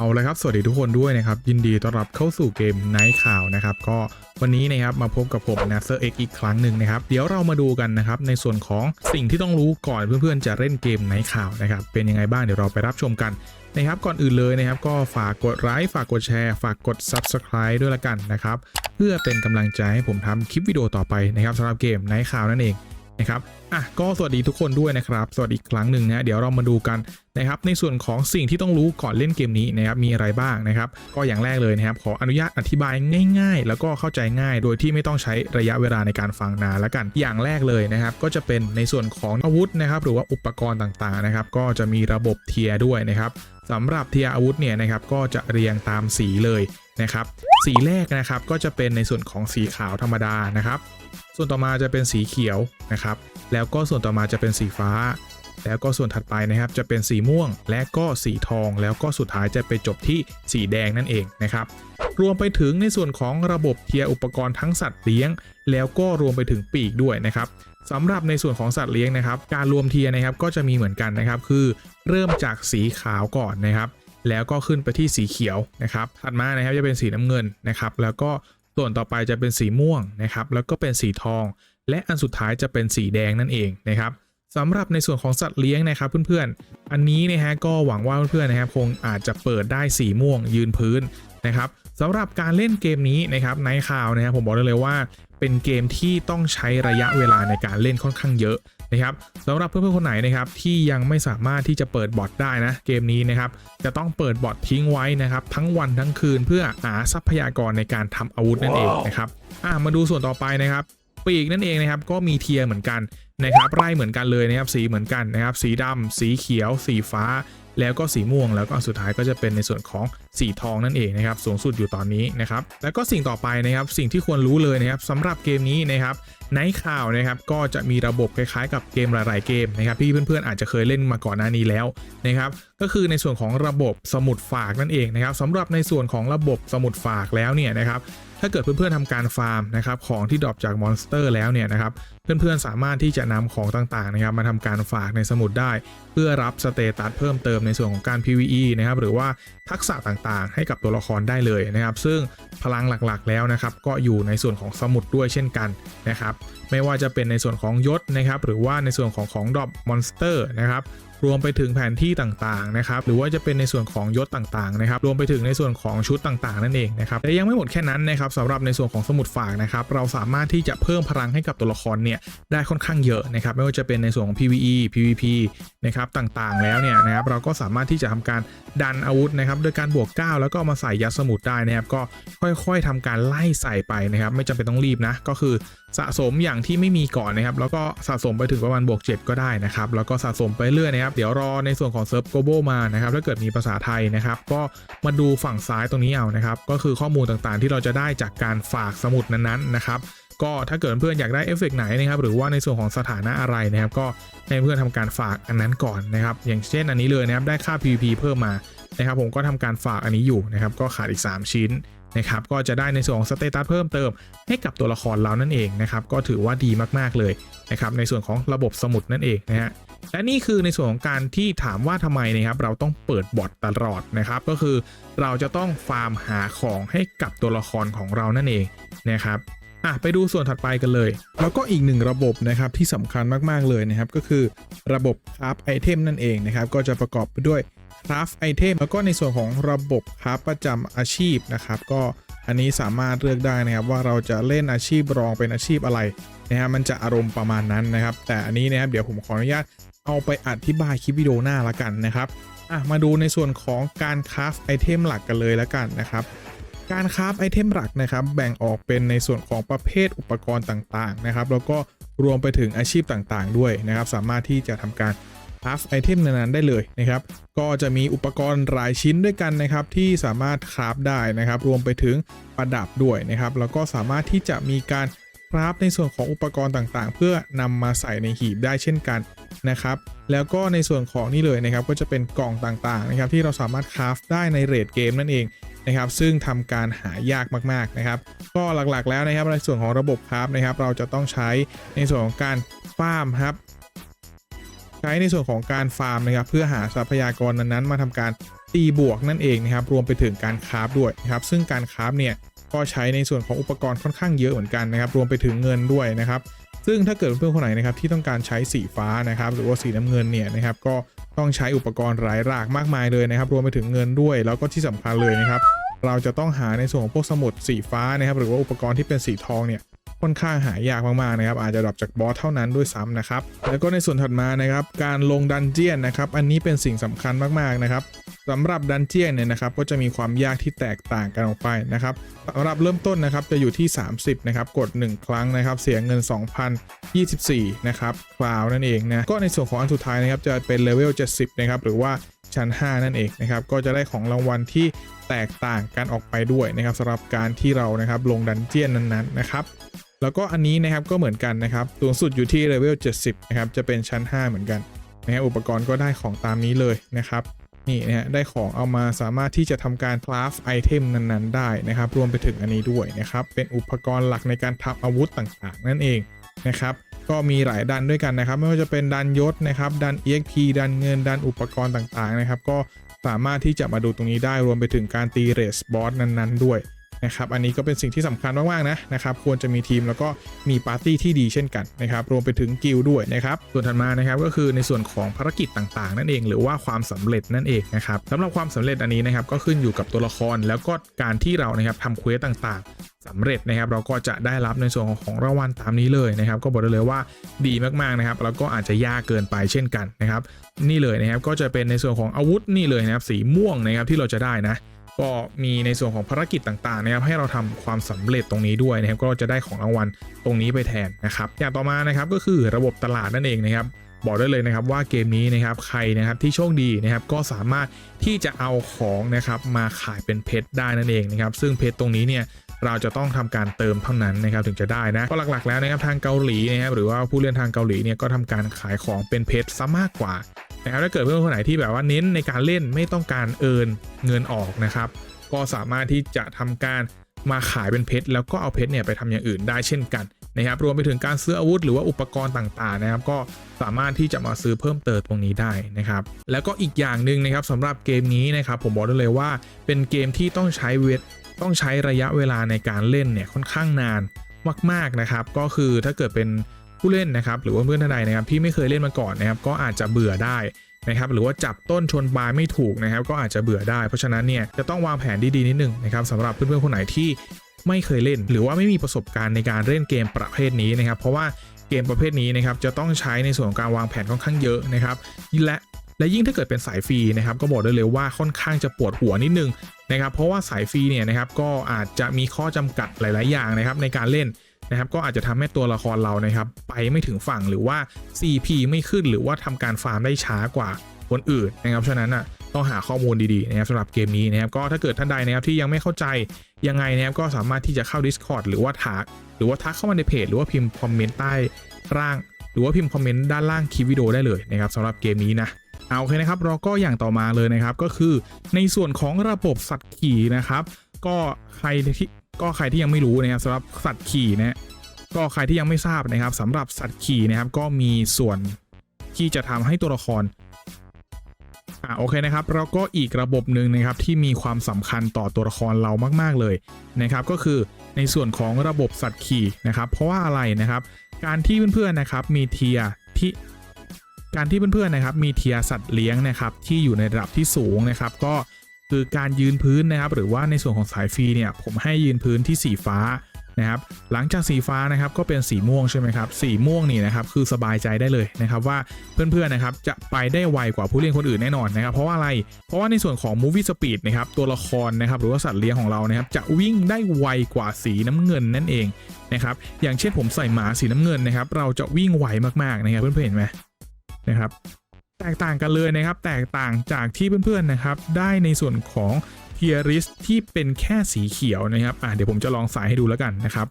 เอาละครับ สวัสดีทุกคนด้วยนะครับ ยินดีต้อนรับเข้าสู่เกมไนท์ข่าวนะครับ ก็วันนี้นะครับมาพบกับผมนะเซอร์เอ็กอีกครั้งหนึ่งนะครับ เดี๋ยวเรามาดูกันนะครับ ในส่วนของสิ่งที่ต้องรู้ก่อนเพื่อนๆ จะเล่นเกมไนท์ข่าวนะครับ เป็นยังไงบ้างเดี๋ยวเราไปรับชมกันนะครับ ก่อนอื่นเลยนะครับ ก็ฝากกดไลค์ฝากกดแชร์ ฝากกด Subscribe ด้วยละกันนะครับ เพื่อเป็นกำลังใจให้ผมทำคลิปวิดีโอต่อไปนะครับสำหรับเกมไนท์ข่าวนั่นเอง นะครับอะก็สวัสดีทุกคนด้วยนะครับ สวัสดีอีกครั้งหนึ่งนะเดี๋ยวเรามาดูกันนะครับในส่วนของสิ่งที่ต้องรู้ก่อนเล่นเกมนี้นะครับมีอะไรบ้างนะครับ ก็อย่างแรกเลยนะครับ ขออนุญาตอธิบายง่าย ๆ แล้วก็เข้าใจง่าย โดยที่ไม่ต้องใช้ระยะเวลาในการฟังนานแล้วกัน อย่างแรกเลยนะครับ ก็จะเป็นในส่วนของอาวุธนะครับหรือว่าอุปกรณ์ต่างๆนะครับ ก็จะมีระบบเทียร์ด้วยนะครับสำหรับเทียร์อาวุธเนี่ยนะครับก็จะเรียงตามสีเลยนะครับ สีแรกนะครับก็จะเป็นในส่วนของสีขาวธรรมดานะครับ ส่วนต่อมาจะเป็นสีเขียวนะครับ แล้วก็ส่วนต่อมาจะเป็นสีฟ้า แล้วก็ส่วนถัดไปนะครับจะเป็นสีม่วง และก็สีทอง แล้วก็สุดท้ายจะไปจบที่สีแดงนั่นเองนะครับ รวมไปถึงในส่วนของระบบเทียร์อุปกรณ์ทั้งสัตว์เลี้ยง แล้วก็รวมไปถึงปีกด้วยนะครับสำหรับในส่วนของสัตว์เลี้ยงนะครับ การรวมเทียร์นะครับก็จะมีเหมือนกันนะครับ คือเริ่มจากสีขาวก่อนนะครับแล้วก็ขึ้นไปที่สีเขียวนะครับ ถัดมานะครับจะเป็นสีน้ำเงินนะครับ แล้วก็ ส่วนต่อไปจะเป็นสีม่วงนะครับ แล้วก็เป็นสีทอง และอันสุดท้ายจะเป็นสีแดงนั่นเองนะครับสำหรับในส่วนของสัตว์เลี้ยงนะครับเพื่อนๆ อันนี้นะฮะก็หวังว่าเพื่อนๆนะครับคงอาจจะเปิดได้สีม่วงยืนพื้นนะครับสำหรับการเล่นเกมนี้นะครับในข่าวนะครับผมบอกได้เลยว่า เป็นเกมที่ต้องใช้ระยะเวลาในการเล่นค่อนข้างเยอะ นะครับสำหรับเพื่อนๆคนไหนนะครับที่ยังไม่สามารถที่จะเปิดบอทได้นะเกมนี้นะครับจะต้องเปิดบอททิ้งไว้นะครับทั้งวันทั้งคืนเพื่อหาทรัพยากรในการทำอาวุธนั่นเองนะครับอะมาดูส่วนต่อไปนะครับปีกนั่นเองนะครับก็มีเทียร์เหมือนกันนะครับไล่เหมือนกันเลยนะครับสีเหมือนกันนะครับสีดำสีเขียว สีฟ้า แล้วก็สีม่วงแล้วก็สุดท้ายก็จะเป็นในส่วนของสีทองนั่นเองนะครับสูงสุดอยู่ตอนนี้นะครับแล้วก็สิ่งต่อไปนะครับสิ่งที่ควรรู้เลยนะครับสำหรับเกมนี้นะครับ ในข่าวนะครับก็จะมีระบบคล้ายๆ กับเกมหลาย ๆ เกมนะครับที่เพื่อนๆอาจจะเคยเล่นมาก่อนหน้านี้แล้วนะครับก็คือในส่วนของระบบสมุดฝากนั่นเองนะครับสำหรับในส่วนของระบบสมุดฝากแล้วเนี่ยนะครับ ถ้าเกิดเพื่อนๆทำการฟาร์มนะครับของที่ดรอปจากมอนสเตอร์แล้วเนี่ยนะครับเพื่อนๆสามารถที่จะนำของต่างๆนะครับมาทำการฝากในสมุดได้ เพื่อรับสเตตัสเพิ่มเติมในส่วนของการ PVE นะครับหรือว่าทักษะต่างๆ ให้กับตัวละครได้เลยนะครับ ซึ่งพลังหลักๆแล้วนะครับก็อยู่ในส่วนของสมุดด้วยเช่นกันนะครับไม่ว่าจะเป็นในส่วนของยศนะครับหรือว่าในส่วนของของดรอปมอนสเตอร์นะครับ รวมไปถึงแผนที่ต่างๆนะครับหรือว่าจะเป็นในส่วนของยศต่างๆนะครับรวมไปถึงในส่วนของชุดต่างๆ นั่นเองนะครับแต่ยังไม่หมดแค่นั้นนะครับสำหรับในส่วนของสมุดฝากนะครับเราสามารถที่จะเพิ่มพลังให้กับตัวละครเนี่ยได้ค่อนข้างเยอะนะครับไม่ว่าจะเป็นในส่วนของ PVE PVP นะครับต่างๆ แล้วเนี่ยนะครับเราก็สามารถที่จะทำการดันอาวุธนะครับโดยการบวก 9 แล้วก็มาใส่ยัดสมุดได้นะครับก็ค่อยๆทำการไล่ใส่ไปนะครับไม่จำเป็นต้องรีบนะก็คือสะสมอย่างที่ไม่มีก่อนนะครับแล้วก็สะสมไปถึงประมาณบวก 7 ก็ได้นะครับแล้วก็สะสมไปเรื่อยนะครับเดี๋ยวรอในส่วนของเซิร์ฟโกโบมานะครับถ้าเกิดมีภาษาไทยนะครับ ก็มาดูฝั่งซ้ายตรงนี้เอานะครับ ก็คือข้อมูลต่างๆ ที่เราจะได้จากการฝากสมุดนั้นๆนะครับก็ถ้าเกิดเพื่อนอยากได้เอฟเฟกไหนนะครับหรือว่าในส่วนของสถานะอะไรนะครับก็ให้เพื่อนทำการฝากอันนั้นก่อนนะครับอย่างเช่นอันนี้เลยนะครับได้ค่า PVP เพิ่มมานะครับผมก็ทำการฝากอันนี้อยู่นะครับก็ขาดอีก 3 ชิ้นนะครับก็จะได้ในส่วนของสเตตัสเพิ่มเติม ให้กับตัวละครเรานั่นเองนะครับก็ถือว่าดีมากๆเลยนะครับในส่วนของระบบสมุดนั่นเองนะฮะ และนี่คือในส่วนของการที่ถามว่าทำไมนะครับเราต้องเปิดบอทตลอดนะครับ ก็คือเราจะต้องฟาร์มหาของให้กับตัวละครของเรานั่นเองนะครับอะไปดูส่วนถัดไปกันเลย แล้วก็อีกหนึ่งระบบนะครับที่สำคัญมากๆเลยนะครับ ก็คือระบบคราฟไอเทมนั่นเองนะครับ ก็จะประกอบไปด้วยคราฟไอเทมแล้วก็ในส่วนของระบบคราฟประจำอาชีพนะครับ ก็อันนี้สามารถเลือกได้นะครับว่าเราจะเล่นอาชีพรองเป็นอาชีพอะไรนะฮะมันจะอารมณ์ประมาณนั้นนะครับ แต่อันนี้นะครับเดี๋ยวผมขออนุญาต เอาไปอธิบายคลิปวิดีโอหน้าละกันนะครับอะมาดูในส่วนของการคราฟไอเทมหลักกันเลยละกันนะครับการคราฟไอเทมหลักนะครับแบ่งออกเป็นในส่วนของประเภทอุปกรณ์ต่างๆนะครับแล้วก็รวมไปถึงอาชีพต่างๆ ด้วยนะครับ สามารถที่จะทำการคราฟไอเทมนั้นๆได้เลยนะครับ ก็จะมีอุปกรณ์หลายชิ้นด้วยกันนะครับ ที่สามารถคราฟได้นะครับ รวมไปถึงประดับด้วยนะครับ แล้วก็สามารถที่จะมีการ ครับในส่วนของอุปกรณ์ต่างๆ เพื่อนำมาใส่ในหีบได้เช่นกันนะครับ แล้วก็ในส่วนของนี่เลยนะครับ ก็จะเป็นกล่องต่างๆนะครับ ที่เราสามารถคราฟได้ในเรทเกมนั่นเองนะครับ ซึ่งทำการหายากมากๆนะครับ ก็หลักๆแล้วนะครับในส่วนของระบบคราฟนะครับ เราจะต้องใช้ในส่วนของการฟาร์มครับใช้ในส่วนของการฟาร์มนะครับ เพื่อหาทรัพยากรนั้นๆ มาทำการตีบวกนั่นเองนะครับ รวมไปถึงการคราฟด้วยนะครับ ซึ่งการคราฟเนี่ย ก็ใช้ในส่วนของอุปกรณ์ค่อนข้างเยอะเหมือนกันนะครับ รวมไปถึงเงินด้วยนะครับ ซึ่งถ้าเกิดเพื่อนๆคนไหนนะครับที่ต้องการใช้สีฟ้านะครับ หรือว่าสีน้ำเงินเนี่ยนะครับ ก็ต้องใช้อุปกรณ์หลายหลากมากมายเลยนะครับ รวมไปถึงเงินด้วย แล้วก็ที่สำคัญเลยนะครับ เราจะต้องหาในส่วนของพวกสมุดสีฟ้านะครับ หรือว่าอุปกรณ์ที่เป็นสีทองเนี่ยค่อนข้างหายากมากๆนะครับ อาจจะดรอปจากบอสเท่านั้นด้วยซ้ำนะครับ แล้วก็ในส่วนถัดมานะครับ การลงดันเจียนนะครับ อันนี้เป็นสิ่งสำคัญมากๆนะครับ สำหรับดันเจียนเนี่ยนะครับก็จะมีความยากที่แตกต่างกันออกไปนะครับสำหรับเริ่มต้นนะครับจะอยู่ที่ 30นะครับกด 1 ครั้งนะครับเสียเงิน 2,024นะครับคลาวนั่นเองนะก็ในส่วนของอันสุดท้ายนะครับจะเป็นเลเวล70นะครับหรือว่าชั้น 5 นั่นเองนะครับก็จะได้ของรางวัลที่แตกต่างกันออกไปด้วยนะครับสำหรับการที่เรานะครับลงดันเจียนนั้นๆนะครับแล้วก็อันนี้นะครับก็เหมือนกันนะครับสูงสุดอยู่ที่เลเวล70นะครับจะเป็นชั้น 5 เหมือนกันนะฮะอุปกรณ์ก็ได้ของตามนี้เลยนะครับ นี่นะฮะได้ของเอามาสามารถที่จะทำการคราฟไอเทมนั้นๆ ได้นะครับ รวมไปถึงอันนี้ด้วยนะครับ เป็นอุปกรณ์หลักในการทำอาวุธต่างๆ นั่นเองนะครับ ก็มีหลายดันด้วยกันนะครับ ไม่ว่าจะเป็นดันยศนะครับดัน EXP ดันเงินดันอุปกรณ์ต่างๆนะครับ ก็สามารถที่จะมาดูตรงนี้ได้รวมไปถึงการตีเรสบอสนั้นๆ ด้วย นะครับอันนี้ก็เป็นสิ่งที่สำคัญมากๆนะนะครับควรจะมีทีมแล้วก็มีปาร์ตี้ที่ดีเช่นกันนะครับรวมไปถึงกิลด้วยนะครับส่วนถัดมานะครับก็คือในส่วนของภารกิจต่างๆ นั่นเอง หรือว่าความสำเร็จนั่นเองนะครับสำหรับความสำเร็จอันนี้นะครับก็ขึ้นอยู่กับตัวละครแล้วก็การที่เรานะครับทำเควสต่างๆสำเร็จนะครับเราก็จะได้รับในส่วนของรางวัลตามนี้เลยนะครับ ก็บอกได้เลยว่าดีมากๆนะครับแล้วก็อาจจะยากเกินไปเช่นกันนะครับ นี่เลยนะครับก็จะเป็นในส่วนของอาวุธนี่เลยนะครับสีม่วงนะครับที่เราจะได้นะ ก็มีในส่วนของภารกิจต่างๆนะครับให้เราทำความสำเร็จตรงนี้ด้วยนะครับก็จะได้ของรางวัลตรงนี้ไปแทนนะครับอย่างต่อมานะครับก็คือระบบตลาดนั่นเองนะครับบอกได้เลยนะครับว่าเกมนี้นะครับใครนะครับที่โชคดีนะครับก็สามารถที่จะเอาของนะครับมาขายเป็นเพชรได้นั่นเองนะครับซึ่งเพชรตรงนี้เนี่ยเราจะต้องทำการเติมเท่านั้นนะครับถึงจะได้นะก็หลักๆแล้วนะครับทางเกาหลีนะครับหรือว่าผู้เล่นทางเกาหลีเนี่ยก็ทำการขายของเป็นเพชรซะมากกว่า นะครับถ้าเกิดเพื่อนคนไหนที่แบบว่าเน้นในการเล่นไม่ต้องการเอินเงินออกนะครับ ก็สามารถที่จะทำการมาขายเป็นเพชรแล้วก็เอาเพชรเนี่ยไปทำอย่างอื่นได้เช่นกันนะครับ รวมไปถึงการซื้ออาวุธหรือว่าอุปกรณ์ต่างๆนะครับ ก็สามารถที่จะมาซื้อเพิ่มเติมตรงนี้ได้นะครับ แล้วก็อีกอย่างหนึ่งนะครับสำหรับเกมนี้นะครับ ผมบอกได้เลยว่าเป็นเกมที่ต้องใช้เวทต้องใช้ระยะเวลาในการเล่นเนี่ยค่อนข้างนานมาก ๆนะครับ ก็คือถ้าเกิดเป็น ผู้เล่นนะครับหรือว่าเพื่อนท่านใดนะครับที่ไม่เคยเล่นมาก่อนนะครับก็อาจจะเบื่อได้นะครับหรือว่าจับต้นชนปลายไม่ถูกนะครับก็อาจจะเบื่อได้ เพราะฉะนั้นเนี่ยจะต้องวางแผนดีๆนิดนึงนะครับสำหรับเพื่อนๆคนไหนที่ไม่เคยเล่น หรือว่าไม่มีประสบการณ์ในการเล่นเกมประเภทนี้นะครับ เพราะว่าเกมประเภทนี้นะครับจะต้องใช้ในส่วนของการวางแผนค่อนข้างเยอะนะครับและและยิ่งถ้าเกิดเป็นสายฟรีนะครับก็บอกได้เลยว่าค่อนข้างจะปวดหัวนิดนึงนะครับเพราะว่าสายฟรีเนี่ยนะครับก็อาจจะมีข้อจำกัดหลาย ๆ อย่างนะครับในการเล่น นะครับก็อาจจะทำให้ตัวละครเรานะครับไปไม่ถึงฝั่งหรือว่า CP ไม่ขึ้นหรือว่าทำการฟาร์มได้ช้ากว่าคนอื่นนะครับฉะนั้นอะต้องหาข้อมูลดีๆนะครับสำหรับเกมนี้นะครับก็ถ้าเกิดท่านใดนะครับที่ยังไม่เข้าใจยังไงนะครับก็สามารถที่จะเข้า Discord หรือว่าทักหรือว่าทักเข้ามาในเพจ หรือว่าพิมพ์คอมเมนต์ใต้ล่าง หรือว่าพิมพ์คอมเมนต์ด้านล่างคลิปวิดีโอได้เลยนะครับสำหรับเกมนี้นะเอาโอเคนะครับเราก็อย่างต่อมาเลยนะครับก็คือในส่วนของระบบสัตว์ขี่นะครับ ก็ใครที่ ก็ใครที่ยังไม่รู้นะครับสำหรับสัตว์ขี่นะก็ใครที่ยังไม่ทราบนะครับสำหรับสัตว์ขี่นะครับก็มีส่วนที่จะทำให้ตัวละครอ่าโอเคนะครับแล้วก็อีกระบบหนึ่งนะครับที่มีความสำคัญต่อตัวละครเรามาก ๆเลยนะครับ ก็คือในส่วนของระบบสัตว์ขี่นะครับ เพราะว่าอะไรนะครับ การที่เพื่อนๆนะครับมีเทียที่การที่เพื่อนๆนะครับมีเทียสัตว์เลี้ยงนะครับที่อยู่ในระดับที่สูงนะครับ ก็ คือการยืนพื้นนะครับ หรือว่าในส่วนของสายฟรีเนี่ยผมให้ยืนพื้นที่สีฟ้านะครับ หลังจากสีฟ้านะครับก็เป็นสีม่วงใช่ไหมครับ สีม่วงนี่นะครับคือสบายใจได้เลยนะครับว่าเพื่อนๆนะครับจะไปได้ไวกว่าผู้เล่นคนอื่นแน่นอนนะครับ เพราะว่าอะไร เพราะว่าในส่วนของ movie speed นะครับตัวละครนะครับหรือว่าสัตว์เลี้ยงของเรานะครับจะวิ่งได้ไวกว่าสีน้ำเงินนั่นเองนะครับ อย่างเช่นผมใส่หมาสีน้ำเงินนะครับเราจะวิ่งไวมากๆนะครับเพื่อนๆเห็นไหมนะครับ แตกต่างกันเลยนะครับ แตกต่างจากที่เพื่อนๆนะครับ ได้ในส่วนของเทียริสที่เป็นแค่สีเขียวนะครับอะเดี๋ยวผมจะลองใส่ให้ดูแล้วกันนะครับ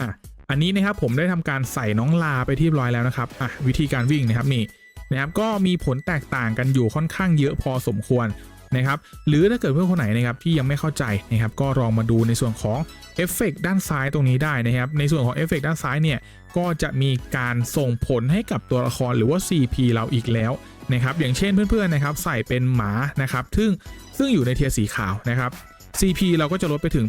อะอันนี้นะครับผมได้ทำการใส่น้องลาไปที่ร้อยแล้วนะครับอะวิธีการวิ่งนะครับนี่นะครับก็มีผลแตกต่างกันอยู่ค่อนข้างเยอะพอสมควร นะครับหรือถ้าเกิดเพื่อนคนไหนนะครับที่ยังไม่เข้าใจนะครับก็ลองมาดูในส่วนของเอฟเฟกด้านซ้ายตรงนี้ได้นะครับในส่วนของเอฟเฟกด้านซ้ายเนี่ยก็จะมีการส่งผลให้กับตัวละครหรือว่า CP เราอีกแล้วนะครับอย่างเช่นเพื่อนๆนะครับใส่เป็นหมานะครับซึ่งซึ่งอยู่ในเทียร์สีขาวนะครับ CP เราก็จะลดไปถึง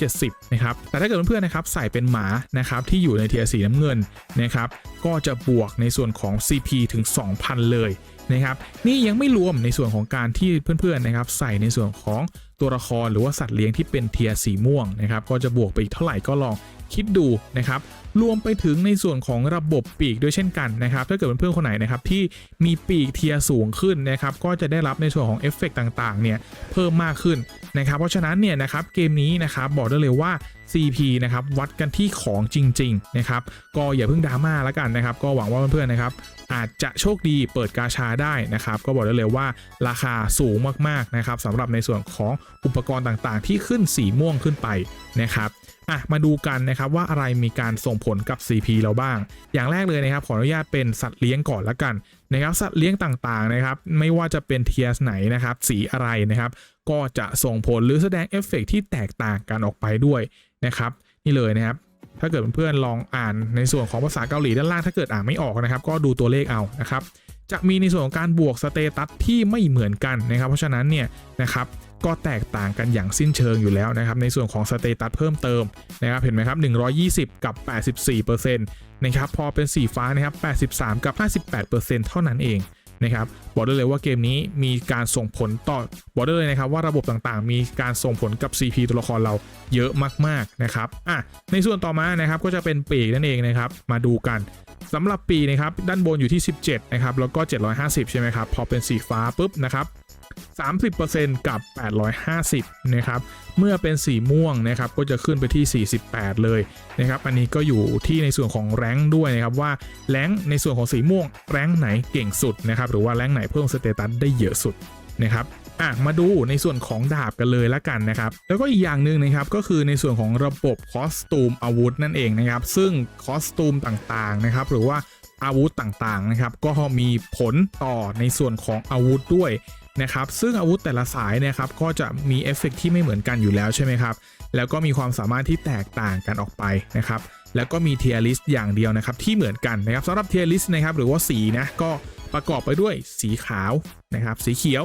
870 นะครับ แต่ถ้าเกิดเพื่อนๆนะครับใส่เป็นหมานะครับที่อยู่ในเทียสีน้ำเงินนะครับก็จะบวกในส่วนของ CP ถึง 2,000 เลยนะครับนี่ยังไม่รวมในส่วนของการที่เพื่อนๆนะครับใส่ในส่วนของตัวละครหรือว่าสัตว์เลี้ยงที่เป็นเทียสีม่วงนะครับก็จะบวกไปอีกเท่าไหร่ก็ลอง คิดดูนะครับรวมไปถึงในส่วนของระบบปีกด้วยเช่นกันนะครับถ้าเกิดเพื่อนๆคนไหนนะครับที่มีปีกเทียสูงขึ้นนะครับก็จะได้รับในส่วนของเอฟเฟกต่างๆเนี่ยเพิ่มมากขึ้นนะครับเพราะฉะนั้นเนี่ยนะครับเกมนี้นะครับบอกได้เลยว่า CP นะครับวัดกันที่ของจริงๆนะครับก็อย่าเพิ่งดราม่าแล้วกันนะครับก็หวังว่าเพื่อนๆนะครับอาจจะโชคดีเปิดกาชาได้นะครับ ก็บอกได้เลยว่าราคาสูงมากๆนะครับสำหรับในส่วนของอุปกรณ์ต่างๆ ที่ขึ้นสีม่วงขึ้นไปนะครับ อะมาดูกันนะครับว่าอะไรมีการส่งผลกับ CP เราบ้าง อย่างแรกเลยนะครับขออนุญาตเป็นสัตว์เลี้ยงก่อนละกันนะครับสัตว์เลี้ยงต่างๆนะครับไม่ว่าจะเป็นเทียสไหนนะครับสีอะไรนะครับก็จะส่งผลหรือแสดงเอฟเฟกต์ที่แตกต่างกันออกไปด้วยนะครับนี่เลยนะครับถ้าเกิดเพื่อนๆลองอ่านในส่วนของภาษาเกาหลีด้านล่างถ้าเกิดอ่านไม่ออกนะครับ ก็ดูตัวเลขเอานะครับจะมีในส่วนของการบวกสเตตัสที่ไม่เหมือนกันนะครับ เพราะฉะนั้นเนี่ยนะครับ ก็แตกต่างกันอย่างสิ้นเชิงอยู่แล้วนะครับ ในส่วนของสเตตัสเพิ่มเติมนะครับเห็นไหมครับ 120 กับ 84%นะครับพอเป็นสีฟ้านะครับ 83 กับ 58%เท่านั้นเองนะครับบอกได้เลยว่าเกมนี้มีการส่งผลต่อบอกได้เลยนะครับว่าระบบต่างๆ มีการส่งผลกับ CP ตัวละครเราเยอะมากๆนะครับอะในส่วนต่อมานะครับก็จะเป็นปีกนั่นเองนะครับมาดูกันสำหรับปีนะครับด้านบนอยู่ที่ 17 นะครับ แล้วก็ 750 ใช่ไหมครับ พอเป็นสีฟ้าปุ๊บนะครับ 30%กับ 850 นะครับ เมื่อเป็นสีม่วงนะครับก็จะขึ้นไปที่ 48 เลยนะครับ อันนี้ก็อยู่ที่ในส่วนของแรงด้วยนะครับว่าแรงในส่วนของสีม่วงแรงไหนเก่งสุดนะครับหรือว่าแรงไหนเพิ่มสเตตัสได้เยอะสุดนะครับอะมาดูในส่วนของดาบกันเลยละกันนะครับ แล้วก็อีกอย่างหนึ่งนะครับก็คือในส่วนของระบบคอสตูมอาวุธนั่นเองนะครับ ซึ่งคอสตูมต่างๆนะครับ หรือว่าอาวุธต่างๆนะครับ ก็มีผลต่อในส่วนของอาวุธด้วย นะครับซึ่งอาวุธแต่ละสายนะครับก็จะมีเอฟเฟกต์ที่ไม่เหมือนกันอยู่แล้วใช่ไหมครับแล้วก็มีความสามารถที่แตกต่างกันออกไปนะครับแล้วก็มีเทียร์ลิสต์อย่างเดียวนะครับที่เหมือนกันนะครับสำหรับเทียร์ลิสต์นะครับหรือว่าสีนะก็ประกอบไปด้วยสีขาวนะครับสีเขียว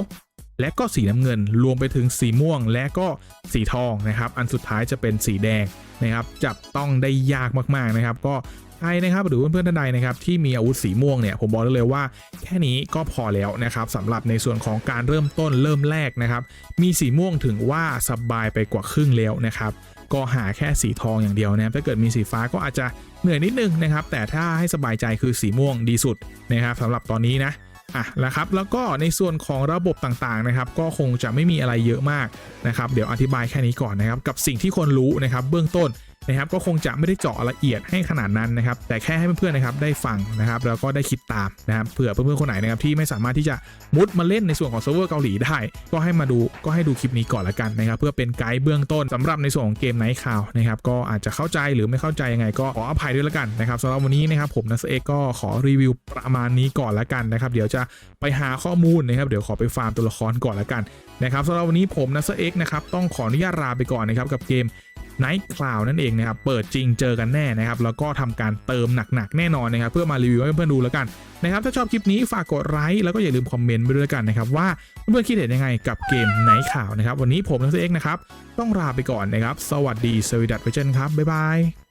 และก็สีน้ำเงินรวมไปถึงสีม่วง และก็สีทองนะครับ อันสุดท้ายจะเป็นสีแดงนะครับ จับต้องได้ยากมากๆนะครับ ก็ ใครนะครับหรือเพื่อนๆท่านใดนะครับที่มีอาวุธสีม่วงเนี่ยผมบอกได้เลยว่า แค่นี้ก็พอแล้วนะครับสำหรับในส่วนของการเริ่มต้นเริ่มแรกนะครับ มีสีม่วงถึงว่าสบายไปกว่าครึ่งแล้วนะครับก็หาแค่สีทองอย่างเดียวนะครับถ้าเกิดมีสีฟ้าก็อาจจะเหนื่อยนิดนึงนะครับ แต่ถ้าให้สบายใจคือสีม่วงดีสุดนะครับสำหรับตอนนี้นะอะแล้วครับแล้วก็ในส่วนของระบบต่างๆนะครับ ก็คงจะไม่มีอะไรเยอะมากนะครับ เดี๋ยวอธิบายแค่นี้ก่อนนะครับ กับสิ่งที่คนรู้นะครับ เบื้องต้น นะครับก็คงจะไม่ได้เจาะละเอียดให้ขนาดนั้นนะครับแต่แค่ให้เพื่อนๆนะครับได้ฟังนะครับแล้วก็ได้คิดตามนะครับเผื่อเพื่อนๆคนไหนนะครับที่ไม่สามารถที่จะมุดมาเล่นในส่วนของเซิร์ฟเวอร์เกาหลีได้ ก็ให้มาดูก็ให้ดูคลิปนี้ก่อนละกันนะครับเพื่อเป็นไกด์เบื้องต้นสำหรับในส่วนของเกมไนท์ข่าวนะครับก็อาจจะเข้าใจหรือไม่เข้าใจยังไง ก็ขออภัยด้วยละกันนะครับสำหรับวันนี้นะครับผมนัสเอกก็ขอรีวิวประมาณนี้ก่อนละกันนะครับเดี๋ยวจะไปหาข้อมูลนะครับเดี๋ยวขอไปฟาร์มตัวละครก่อนละกันนะครับสำหรับวันนี้ผมนัสเอกนะครับต้องขออนุญาตลาไปก่อนนะครับกับเกม Night Cloud นั่นเองนะครับ เปิดจริงเจอกันแน่นะครับ แล้วก็ทำการเติมหนักๆ แน่นอนนะครับ เพื่อมารีวิวให้เพื่อนๆดูแล้วกันนะครับ ถ้าชอบคลิปนี้ฝากกดไลค์แล้วก็อย่าลืมคอมเมนต์ไปด้วยกันนะครับว่าเพื่อนๆคิดเห็นยังไงกับเกม Night Cloud นะครับ วันนี้ผมนักเอกนะครับ ต้องลาไปก่อนนะครับ สวัสดีสวีดัตเวเจนครับบ๊ายบาย